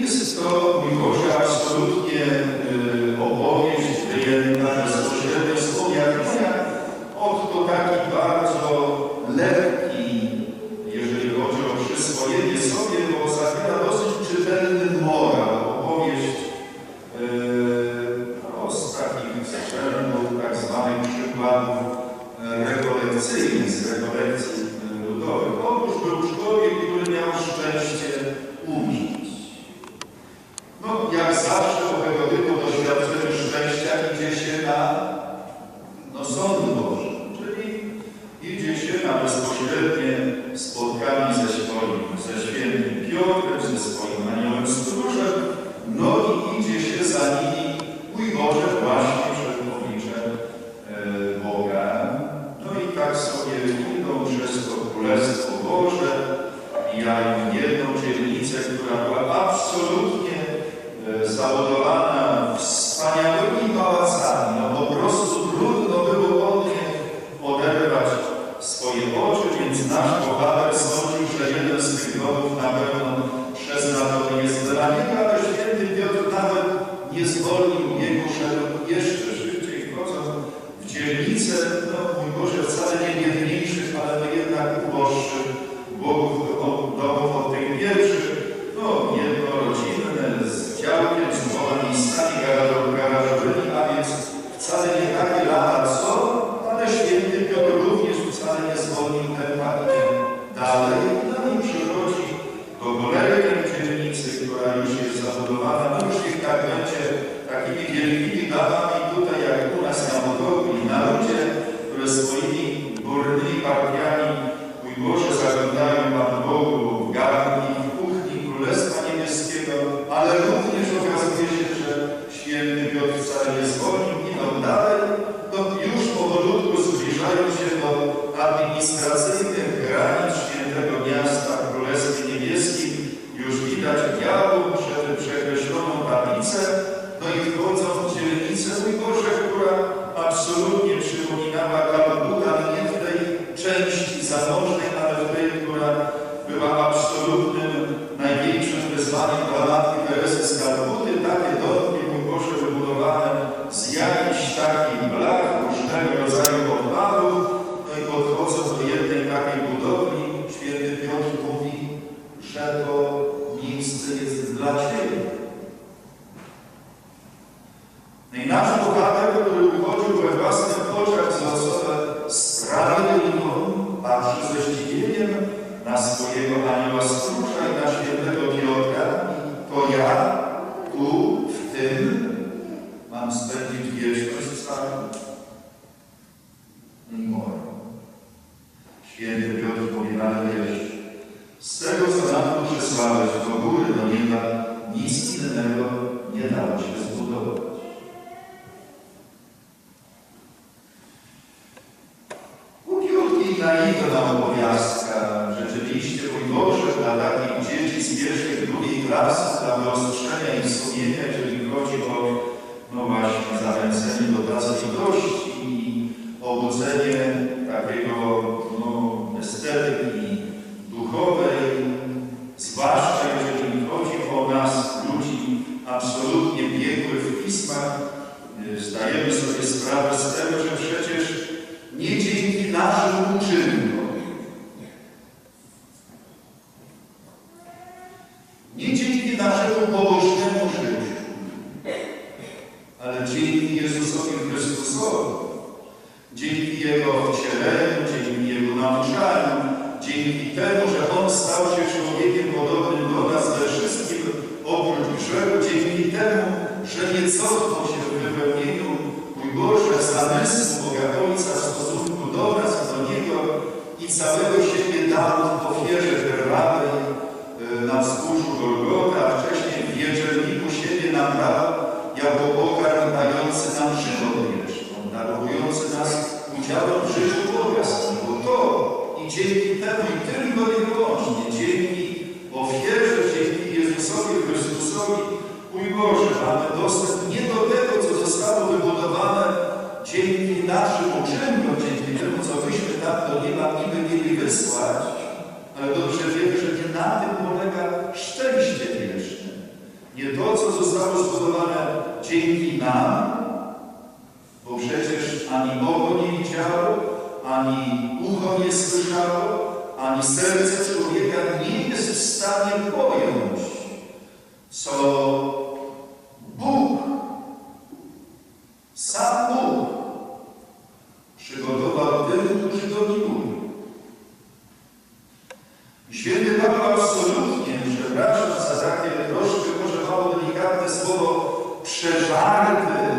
Jest to miłość absolutnie y, opowieść wyjęta bezpośrednio z objawienia. to taki bardzo lekki, jeżeli chodzi o przyswojenie sobie, bo zawiera dosyć czytelny moral. Opowieść y, no, z takich strzelbów, tak zwanych przykładów e, rekolekcyjnych, z rekolekcji e, ludowych. Otóż był i nam opowiastka. Rzeczywiście, mój Boże, dla takich dzieci z pierwszej i drugiej klasy, dla wyostrzeżenia i sumienia, siebie darów w ofierze herbaty y, na wzgórzu Golgoty, a wcześniej w wieczerniku siebie nam dał jako pokarm dający nam żywot wieczną, darowujący nas udziałem w życiu bogactwem, bo to i dzięki temu i tylko i wyłącznie dzięki ofierze, dzięki Jezusowi Chrystusowi ujmorze mamy dostęp nie do tego, co zostało wybudowane dzięki naszym uczeniom, dzięki temu, co myśmy tam do nieba niby mieli wysłać, ale dobrze wiemy, że nie na tym polega szczęście wieczne. Nie to, co zostało zbudowane dzięki nam, bo przecież ani oko nie widziało, ani ucho nie słyszało, ani serce człowieka nie jest w stanie pojąć, co Święty Paweł absolutnie, przepraszam za takie troszkę może mało delikatne słowo, przeżarty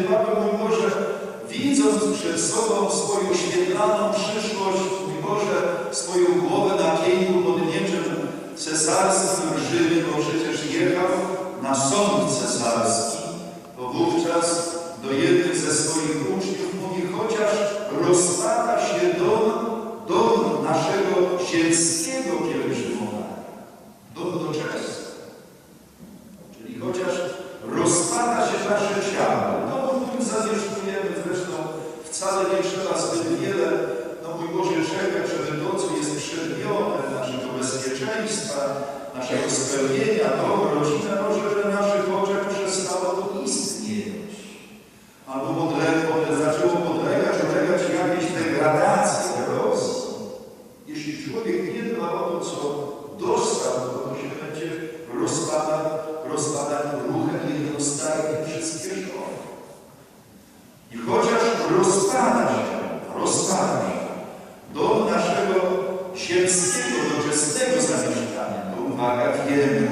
święty mój Boże, widząc przed sobą swoją świetlaną przyszłość, mój Boże, swoją głowę na kiełku pod mieczem cesarskim w Rzymie, bo przecież jechał na sąd cesarski, to wówczas do jednych ze swoich uczniów mówi, chociaż rozpada się dom, dom naszego ziemskiego pielgrzymowania, dom doczesny. Czyli chociaż rozpada się nasze ciało, no zamieszkujemy zresztą wcale nie trzeba zbyt wiele, no mój Boże, to, co jest przedmiotem naszego bezpieczeństwa, naszego spełnienia, to rodzina może w naszych oczach przestało to istnieć. Albo podle- podle- zaczęło podlegać, ulegać jakiejś degradacji, rozpada się, rozpada się do naszego ziemskiego, doczesnego zamieszkania, to uwaga, wiemy,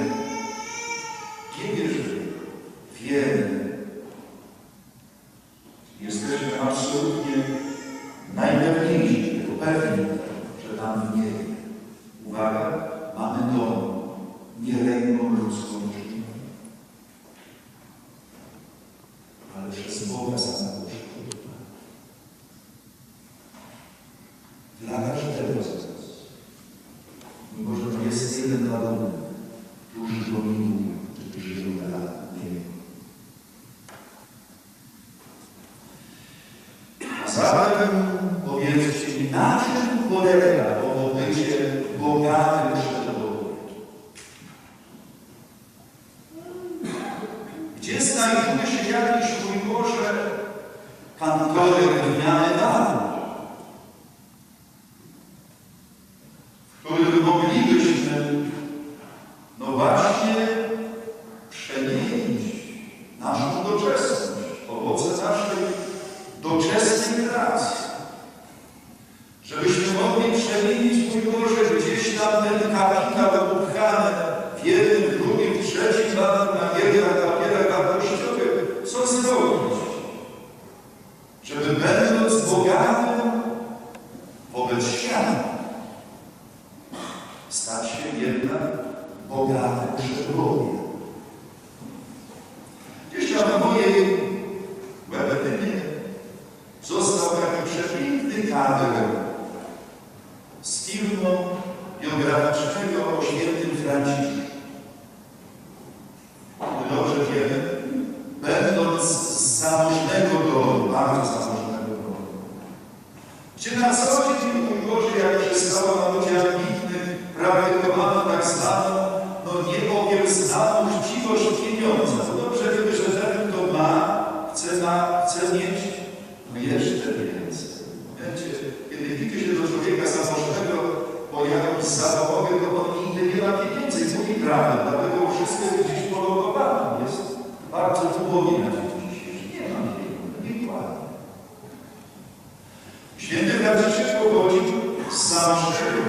sam siebie.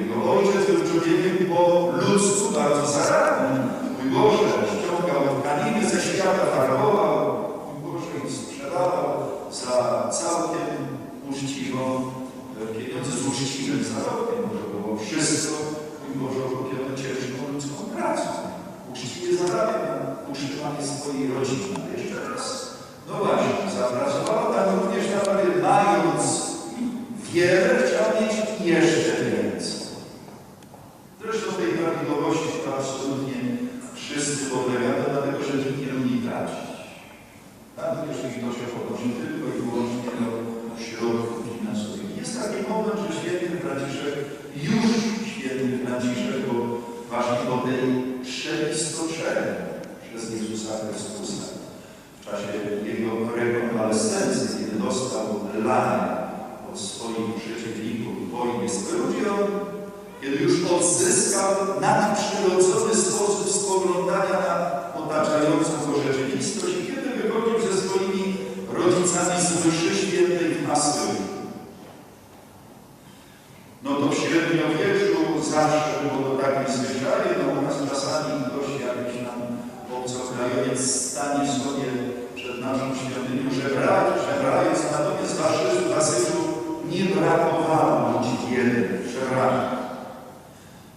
Jego ojciec był człowiekiem po ludzku bardzo zaradnym. Mój Boże, ściągał tkaniny ze świata, farbował. Mój Boże, ich sprzedawał za całkiem uczciwą, e, pieniądze z uczciwym zarobkiem. To było wszystko, mój Boże, okupione ciężką ludzką pracą. Uczciwie zarabiał, utrzymanie swojej rodziny. Jeszcze raz. No właśnie, zapracowała tam również na mając wiele Yes. już odzyskał nadprzyrodzony sposób spoglądania na otaczającą go rzeczywistość i kiedy wychodził ze swoimi rodzicami z mszy świętej w Asylii. No to w średniowieczu zawsze było tak niezwyczajnie, no u nas czasami gość jakiś nam obcokrajowiec stanie sobie przed naszą świątynią, żebrając, żebrając, natomiast w Asylii nie brakowało ludzi wielu, przepraszam.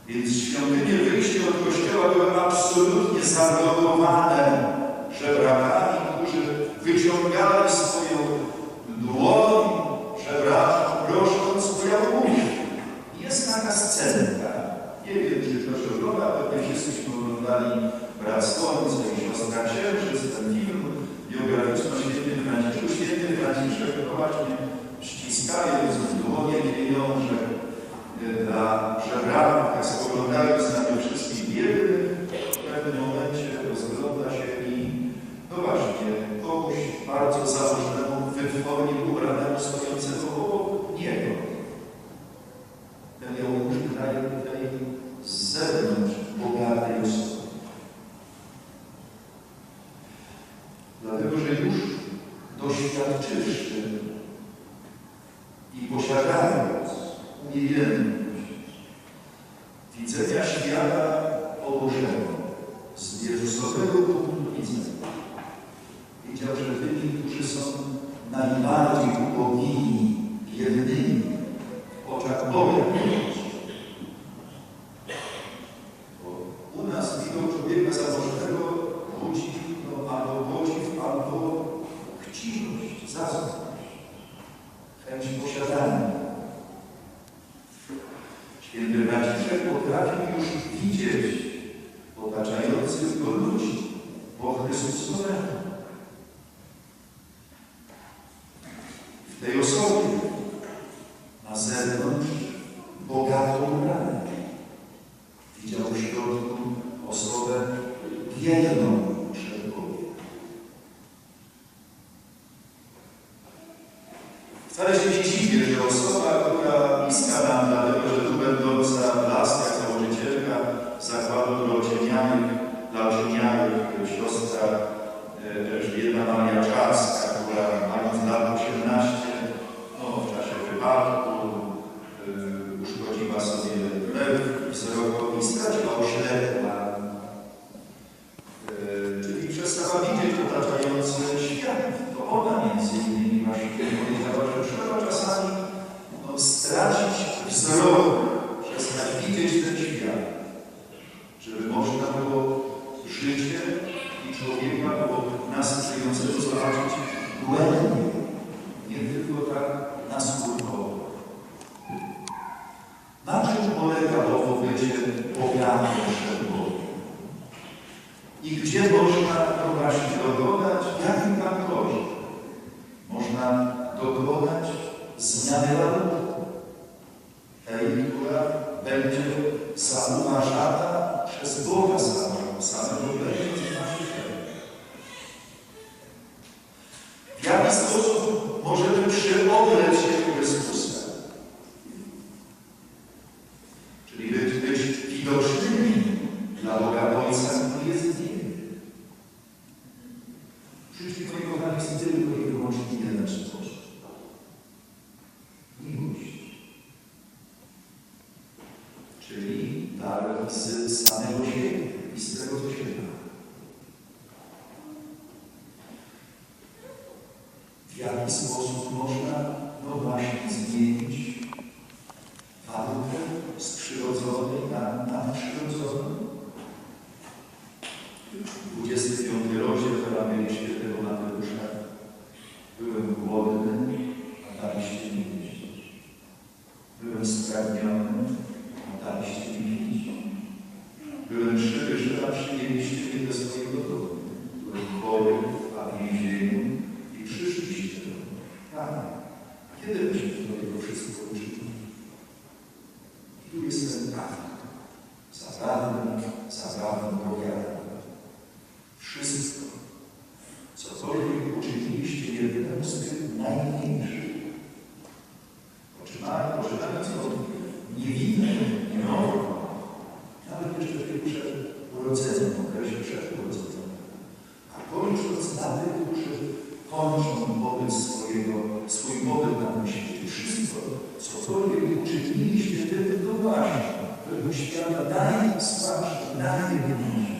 Więc świątynie wyjście od kościoła były absolutnie zablokowane żebrakami, którzy wyciągali swoją dłoń żebraka, prosząc o jałmużnę. Jest taka scenka. Nie wiem, czy ktoś ogląda, pewnie wszyscyśmy oglądali Brat Słońce i Siostra Księżyc, ten film biograficzny świętym Franciszku. Święty Franciszek właśnie ściskając w dłonie pieniążek Y, dla przebranych, jak spoglądając na mnie wszyscy, jest tylko ludzi, bo Chrystus suweren. W tej osobie pani siostra Elżbieta Maria Czarska, która mając lat Nossa gastos já a se possam mostrar no baixo dos clientes popyt swojego, swój popyt na tym świecie. Wszystko, cokolwiek uczyniliśmy wtedy, to właśnie tego świata daje nam daje nam